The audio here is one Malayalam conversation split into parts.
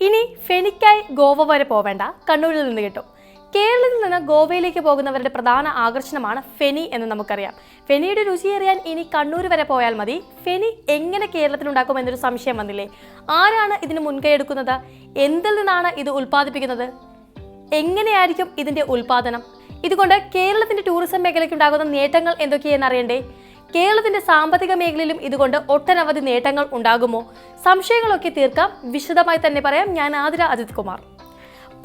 ഇനി ഫെനിക്കായി ഗോവ വരെ പോവേണ്ട. കണ്ണൂരിൽ നിന്ന് കിട്ടും. കേരളത്തിൽ നിന്ന് ഗോവയിലേക്ക് പോകുന്നവരുടെ പ്രധാന ആകർഷണമാണ് ഫെനി എന്ന് നമുക്കറിയാം. ഫെനിയുടെ രുചി അറിയാൻ ഇനി കണ്ണൂർ വരെ പോയാൽ മതി. ഫെനി എങ്ങനെ കേരളത്തിൽ ഉണ്ടാക്കും എന്നൊരു സംശയം വന്നില്ലേ? ആരാണ് ഇതിന് മുൻകൈ എടുക്കുന്നത്? എന്തിൽ നിന്നാണ് ഇത് ഉൽപ്പാദിപ്പിക്കുന്നത്? എങ്ങനെയായിരിക്കും ഇതിന്റെ ഉൽപാദനം? ഇതുകൊണ്ട് കേരളത്തിന്റെ ടൂറിസം മേഖലയ്ക്ക് ഉണ്ടാകുന്ന നേട്ടങ്ങൾ എന്തൊക്കെയെന്ന് അറിയണ്ടേ? കേരളത്തിന്റെ സാമ്പത്തിക മേഖലയിലും ഇതുകൊണ്ട് ഒട്ടനവധി നേട്ടങ്ങൾ ഉണ്ടാകുമോ? സംശയങ്ങളൊക്കെ തീർക്കാം. വിശദമായി തന്നെ പറയാം. ഞാൻ ആതിര അജിത് കുമാർ.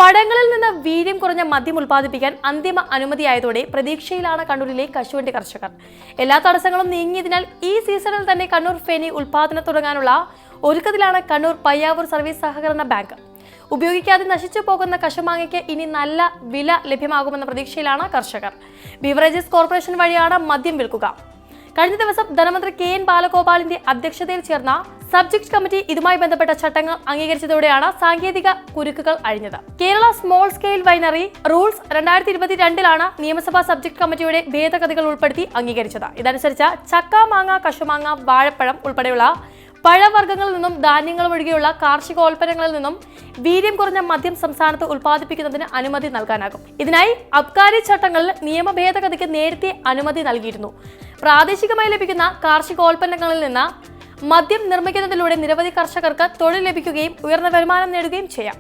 പടങ്ങളിൽ നിന്ന് വീര്യം കുറഞ്ഞ മദ്യം ഉൽപ്പാദിപ്പിക്കാൻ അന്തിമ അനുമതിയായതോടെ പ്രതീക്ഷയിലാണ് കണ്ണൂരിലെ കശുവണ്ടി കർഷകർ. എല്ലാ തടസ്സങ്ങളും നീങ്ങിയതിനാൽ ഈ സീസണിൽ തന്നെ കണ്ണൂർ ഫെനി ഉൽപ്പാദനം തുടങ്ങാനുള്ള ഒരുക്കത്തിലാണ് കണ്ണൂർ പയ്യാവൂർ സർവീസ് സഹകരണ ബാങ്ക്. ഉപയോഗിക്കാതെ നശിച്ചു പോകുന്ന കശുമാങ്ങയ്ക്ക് ഇനി നല്ല വില ലഭ്യമാകുമെന്ന പ്രതീക്ഷയിലാണ് കർഷകർ. ബിവറേജസ് കോർപ്പറേഷൻ വഴിയാണ് മദ്യം വിൽക്കുക. കഴിഞ്ഞ ദിവസം ധനമന്ത്രി കെ എൻ ബാലഗോപാലിന്റെ അധ്യക്ഷതയിൽ ചേർന്ന സബ്ജക്ട് കമ്മിറ്റി ഇതുമായി ബന്ധപ്പെട്ട ചട്ടങ്ങൾ അംഗീകരിച്ചതോടെയാണ് സാങ്കേതിക കുരുക്കുകൾ അഴിഞ്ഞത്. Kerala small scale winery rules രണ്ടായിരത്തി ഇരുപത്തിരണ്ടിലാണ് നിയമസഭാ സബ്ജക്ട് കമ്മിറ്റിയുടെ ഭേദഗതികൾ ഉൾപ്പെടുത്തി അംഗീകരിച്ചത്. ഇതനുസരിച്ച് ചക്ക മാങ്ങ കശുമാങ്ങ വാഴപ്പഴം ഉൾപ്പെടെയുള്ള പഴവർഗങ്ങളിൽ നിന്നും ധാന്യങ്ങൾ ഒഴികെയുള്ള കാർഷികോൽപ്പന്നങ്ങളിൽ നിന്നും വീര്യം കുറഞ്ഞ മദ്യം സംസ്ഥാനത്ത് ഉൽപ്പാദിപ്പിക്കുന്നതിന് അനുമതി നൽകാനാകും. ഇതിനായി അബ്കാരി ചട്ടങ്ങളിൽ നിയമ ഭേദഗതിക്ക് നേരത്തെ അനുമതി നൽകിയിരുന്നു. പ്രാദേശികമായി ലഭിക്കുന്ന കാർഷികോൽപ്പന്നങ്ങളിൽ നിന്ന് മദ്യം നിർമ്മിക്കുന്നതിലൂടെ നിരവധി കർഷകർക്ക് തൊഴിൽ ലഭിക്കുകയും ഉയർന്ന വരുമാനം നേടുകയും ചെയ്യാം.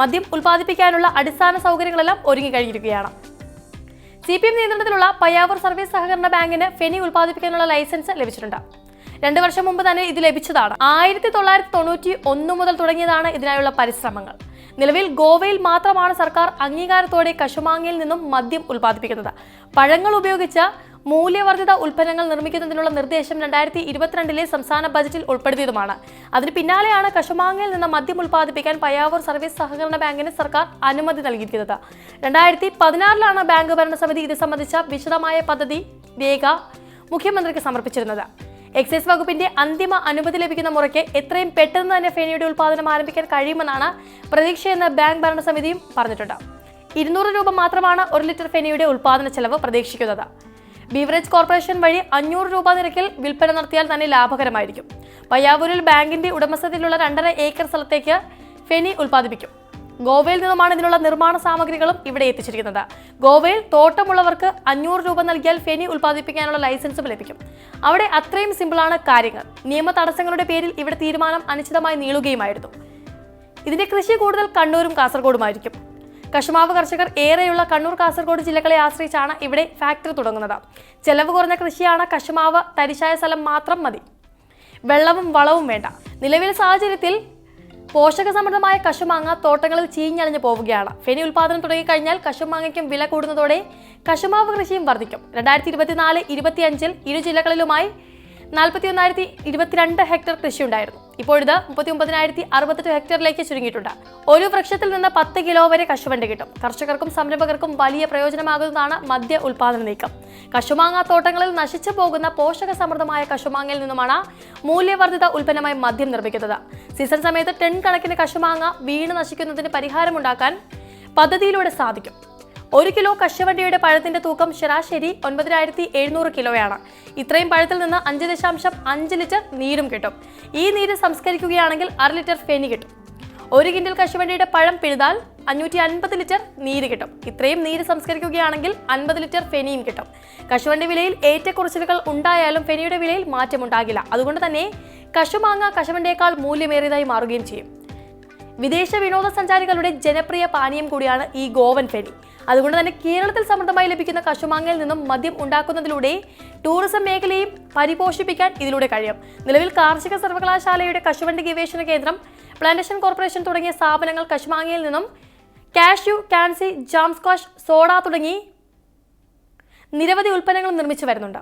മദ്യം ഉൽപ്പാദിപ്പിക്കാനുള്ള അടിസ്ഥാന സൗകര്യങ്ങളെല്ലാം ഒരുങ്ങിക്കഴിഞ്ഞിരിക്കുകയാണ് സി പി എം നിയന്ത്രണത്തിലുള്ള പയ്യാവൂർ സർവീസ് സഹകരണ ബാങ്കിന് ഫെനി ഉൽപ്പാദിപ്പിക്കാനുള്ള ലൈസൻസ് ലഭിച്ചിട്ടുണ്ട്. രണ്ട് വർഷം മുമ്പ് തന്നെ ഇത് ലഭിച്ചതാണ്. ആയിരത്തി തൊള്ളായിരത്തി തൊണ്ണൂറ്റി ഒന്ന് മുതൽ തുടങ്ങിയതാണ് ഇതിനായുള്ള പരിശ്രമങ്ങൾ. നിലവിൽ ഗോവയിൽ മാത്രമാണ് സർക്കാർ അംഗീകാരത്തോടെ കശുമാങ്ങയിൽ നിന്നും മദ്യം ഉൽപ്പാദിപ്പിക്കുന്നത്. പഴങ്ങൾ ഉപയോഗിച്ച മൂല്യവർദ്ധിത ഉൽപ്പന്നങ്ങൾ നിർമ്മിക്കുന്നതിനുള്ള നിർദ്ദേശം രണ്ടായിരത്തി ഇരുപത്തിരണ്ടിലെ സംസ്ഥാന ബജറ്റിൽ ഉൾപ്പെടുത്തിയതുമാണ്. അതിന് പിന്നാലെയാണ് കശുമാങ്ങയിൽ നിന്ന് മദ്യം ഉൽപ്പാദിപ്പിക്കാൻ പയ്യാവൂർ സർവീസ് സഹകരണ ബാങ്കിന് സർക്കാർ അനുമതി നൽകിയിരിക്കുന്നത്. രണ്ടായിരത്തി പതിനാറിലാണ് ബാങ്ക് ഭരണസമിതി ഇത് സംബന്ധിച്ച വിശദമായ പദ്ധതി രേഖ മുഖ്യമന്ത്രിക്ക് സമർപ്പിച്ചിരുന്നത്. എക്സൈസ് വകുപ്പിന്റെ അന്തിമ അനുമതി ലഭിക്കുന്ന മുറയ്ക്ക് എത്രയും പെട്ടെന്ന് തന്നെ ഫെനിയുടെ ഉൽപ്പാദനം ആരംഭിക്കാൻ കഴിയുമെന്നാണ് പ്രതീക്ഷയെന്ന് ബാങ്ക് ഭരണസമിതിയും പറഞ്ഞിട്ടുണ്ട്. ഇരുന്നൂറ് രൂപ മാത്രമാണ് ഒരു ലിറ്റർ ഫെനിയുടെ ഉൽപ്പാദന ചെലവ് പ്രതീക്ഷിക്കുന്നത്. ബീവറേജ് കോർപ്പറേഷൻ വഴി അഞ്ഞൂറ് രൂപ നിരക്കിൽ വിൽപ്പന നടത്തിയാൽ തന്നെ ലാഭകരമായിരിക്കും. പയ്യാവൂരിൽ ബാങ്കിന്റെ ഉടമസ്ഥതയിലുള്ള രണ്ടര ഏക്കർ സ്ഥലത്തേക്ക് ഫെനി ഉൽപ്പാദിപ്പിക്കും ഗോവയിൽ നിന്നുമാണ് ഇതിനുള്ള നിർമ്മാണ സാമഗ്രികളും ഇവിടെ എത്തിച്ചിരിക്കുന്നത്. ഗോവയിൽ തോട്ടമുള്ളവർക്ക് അഞ്ഞൂറ് രൂപ നൽകിയാൽ ഫെനി ഉൽപ്പാദിപ്പിക്കാനുള്ള ലൈസൻസും ലഭിക്കും. അവിടെ അത്രയും സിമ്പിളാണ് കാര്യങ്ങൾ. നിയമ തടസ്സങ്ങളുടെ പേരിൽ ഇവിടെ തീരുമാനം അനിശ്ചിതമായി നീളുകയുമായിരുന്നു. ഇതിന്റെ കൃഷി കൂടുതൽ കണ്ണൂരും കാസർഗോഡുമായിരിക്കും. കശുമാവ് കർഷകർ ഏറെയുള്ള കണ്ണൂർ കാസർഗോഡ് ജില്ലകളെ ആശ്രയിച്ചാണ് ഇവിടെ ഫാക്ടറി തുടങ്ങുന്നത്. ചെലവ് കുറഞ്ഞ കൃഷിയാണ് കശുമാവ് തരിശായ സ്ഥലം മാത്രം മതി. വെള്ളവും വളവും വേണ്ട. നിലവിലെ സാഹചര്യത്തിൽ പോഷകസമൃദ്ധമായ കശുമാങ്ങ തോട്ടങ്ങളിൽ ചീഞ്ഞളിഞ്ഞു പോവുകയാണ്. ഫെനി ഉൽപാദനം തുടങ്ങിക്കഴിഞ്ഞാൽ കശുമാങ്ങയ്ക്കും വില കൂടുന്നതോടെ കശുമാവ് കൃഷിയും വർദ്ധിക്കും രണ്ടായിരത്തി ഇരുപത്തിനാല് ഇരുപത്തിയഞ്ചിൽ ഇരു ജില്ലകളിലുമായി നാൽപ്പത്തി ഒന്നായിരത്തി ഇരുപത്തിരണ്ട് ഹെക്ടർ കൃഷി ഉണ്ടായിരുന്നു ഇപ്പോഴിത് മുപ്പത്തി ഒമ്പതിനായിരത്തി അറുപത്തെട്ട് ഹെക്ടറിലേക്ക് ചുരുങ്ങിയിട്ടുണ്ട്. ഒരു വൃക്ഷത്തിൽ നിന്ന് പത്ത് കിലോ വരെ കശുവണ്ടി കിട്ടും. കർഷകർക്കും സംരംഭകർക്കും വലിയ പ്രയോജനമാകുന്നതാണ് മദ്യ ഉൽപാദന നീക്കം. കശുമാങ്ങ തോട്ടങ്ങളിൽ നശിച്ചു പോകുന്ന പോഷക സമൃദ്ധമായ കശുമാങ്ങയിൽ നിന്നുമാണ് മൂല്യവർദ്ധിത ഉൽപ്പന്നമായി മദ്യം നിർമ്മിക്കുന്നത്. സീസൺ സമയത്ത് ടൺ കണക്കിന് കശുമാങ്ങ വീണ് നശിക്കുന്നതിന് പരിഹാരമുണ്ടാക്കാൻ പദ്ധതിയിലൂടെ സാധിക്കും. ഒരു കിലോ കശുവണ്ടിയുടെ പഴത്തിന്റെ തൂക്കം ശരാശരി ഒൻപതിനായിരത്തി എഴുന്നൂറ് കിലോയാണ്. ഇത്രയും പഴത്തിൽ നിന്ന് അഞ്ച് ദശാംശം അഞ്ച് ലിറ്റർ നീരും കിട്ടും. ഈ നീര് സംസ്കരിക്കുകയാണെങ്കിൽ അര ലിറ്റർ ഫെനി കിട്ടും. ഒരു കിൻഡൽ കശുവണ്ടിയുടെ പഴം പിഴുതാൽ അഞ്ഞൂറ്റി അൻപത് ലിറ്റർ നീര് കിട്ടും. ഇത്രയും നീര് സംസ്കരിക്കുകയാണെങ്കിൽ അൻപത് ലിറ്റർ ഫെനിയും കിട്ടും. കശുവണ്ടി വിലയിൽ ഏറ്റക്കുറച്ചിലുകൾ ഉണ്ടായാലും ഫെനിയുടെ വിലയിൽ മാറ്റമുണ്ടാകില്ല. അതുകൊണ്ട് തന്നെ കശുമാങ്ങ കശുവണ്ടിയേക്കാൾ മൂല്യമേറിയതായി മാറുകയും ചെയ്യും. വിദേശ വിനോദസഞ്ചാരികളുടെ ജനപ്രിയ പാനീയം കൂടിയാണ് ഈ ഗോവൻ ഫെനി. അതുകൊണ്ട് തന്നെ കേരളത്തിൽ സമൃദ്ധമായി ലഭിക്കുന്ന കശുമാങ്ങയിൽ നിന്നും മദ്യം ഉണ്ടാക്കുന്നതിലൂടെ ടൂറിസം മേഖലയും പരിപോഷിപ്പിക്കാൻ ഇതിലൂടെ കഴിയും. നിലവിൽ കാർഷിക സർവകലാശാലയുടെ കശുവണ്ടി ഗവേഷണ കേന്ദ്രം പ്ലാന്റേഷൻ കോർപ്പറേഷൻ തുടങ്ങിയ സ്ഥാപനങ്ങൾ കശുമാങ്ങയിൽ നിന്നും കാഷ്യു കാൻസി ജാംസ്കാഷ് സോഡ തുടങ്ങി നിരവധി ഉൽപ്പന്നങ്ങൾ നിർമ്മിച്ചു വരുന്നുണ്ട്.